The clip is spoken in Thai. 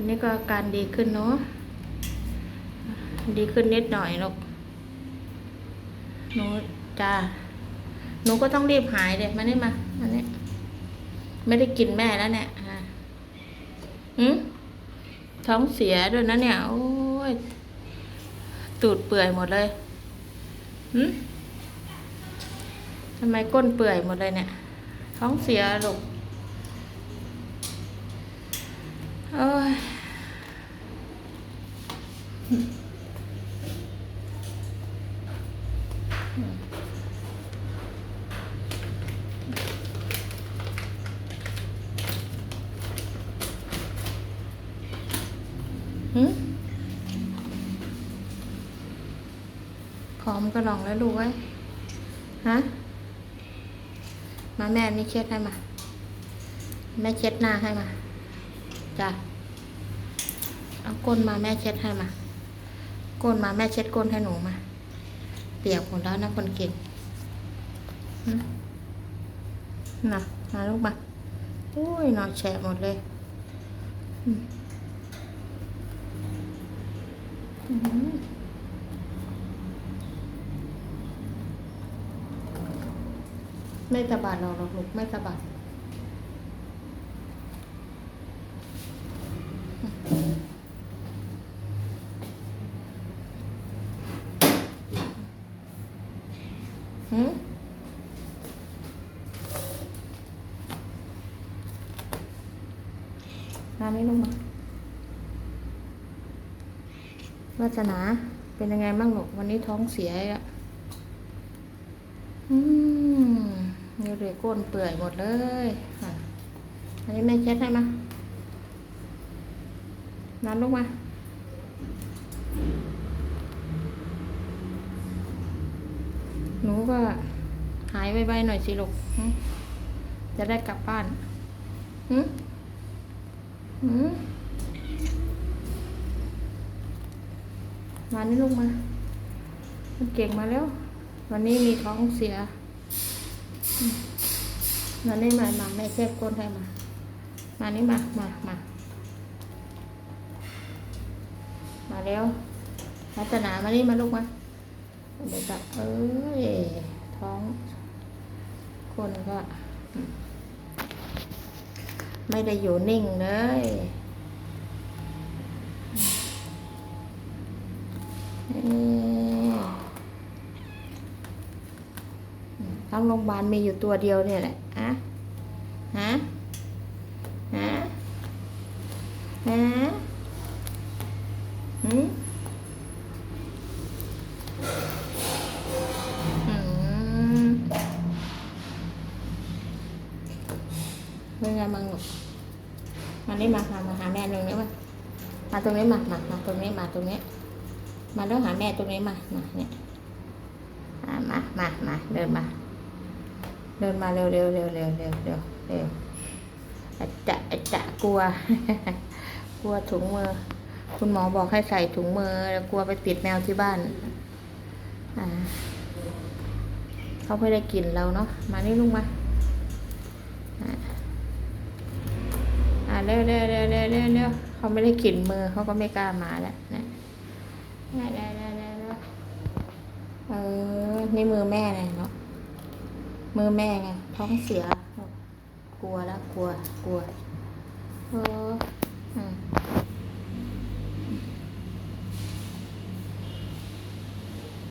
วันนี้ก็อาการดีขึ้นเนาะ ดีขึ้นนิดหน่อยลูกหนูจ้าหนูก็ต้องรีบหายเด็มานี่มาอันนี้ไม่ได้กินแม่แล้วเนี่ยอืมท้องเสียด้วยนะเนี่ย โอ้ย ตูดเปื่อยหมดเลยหืมทำไมก้นเปื่อยหมดเลยเนี่ย ท้องเสียลูกโอ้ย หืม พร้อมก็ลองแล้วลูกไว้ ฮะ มาแม่นี่เช็ดให้มา แม่เช็ดหน้าให้มา จ้ะ เอาก้นมาแม่เช็ดให้มา ก้นมาแม่เช็ดก้นให้หนูมา เปียกหมดแล้วนะคนเก่งน่ะมาลูกมาโอ้ยนอนแฉะหมดเลยไม่สะบัดหรอกหรอกลูกไม่สะบัด หืมมานี่ลูกมาวาสนา เป็นยังไงบ้างลูกวันนี้ท้องเสียอะอืมนี่เลยก้นเปื่อยหมดเลยอันนี้แม่เช็ดให้มานันลูกมา หนูก็หายไวๆหน่อยสิลูกจะได้กลับบ้านหืมหืมมานี่ลูกมา มันเก่งมาแล้ว วันนี้มีท้องเสียมานี่มามาแม่เช็ดก้นให้มา มานี่มา มา มา มาแล้วรัตนามานี่มาลูกมา เดี๋ยวจะเอ้ยท้องคนก็ ไม่ได้อยู่นิ่งเลยทั้งโรงพยาบาลมีอยู่ตัวเดียวเนี่ยแหละอะฮะ ฮะ ฮะหืมอืม เป็นไงบ้างลูกมานี่มามามาหาแม่ตรงนี้มามาตรงนี้มามามาตรงนี้มาตรงนี้ มาแล้วหาแม่ตรงนี้มามาเนี่ยมามามาเดินมา เดินมาเร็วเร็วเร็วเร็วเร็วเร็วเร็วอาจะอาจะกลัว กลัวถุงมือ คุณหมอบอกให้ใส่ถุงมือแล้วกลัวไปติดแมวที่บ้าน อ่าเขาไม่ได้กลิ่นเราเนาะ มานี่ลุงมาอ่า เร็วเร็วเร็วเร็วเร็วเขาไม่ได้กลิ่นมือเขาก็ไม่กล้ามาแล้วนะได้ได้ได้ได้เออนี่มือแม่ไงเนาะมือแม่ไงท้องเสีย กลัวแล้วกลัวกลัวเอออืม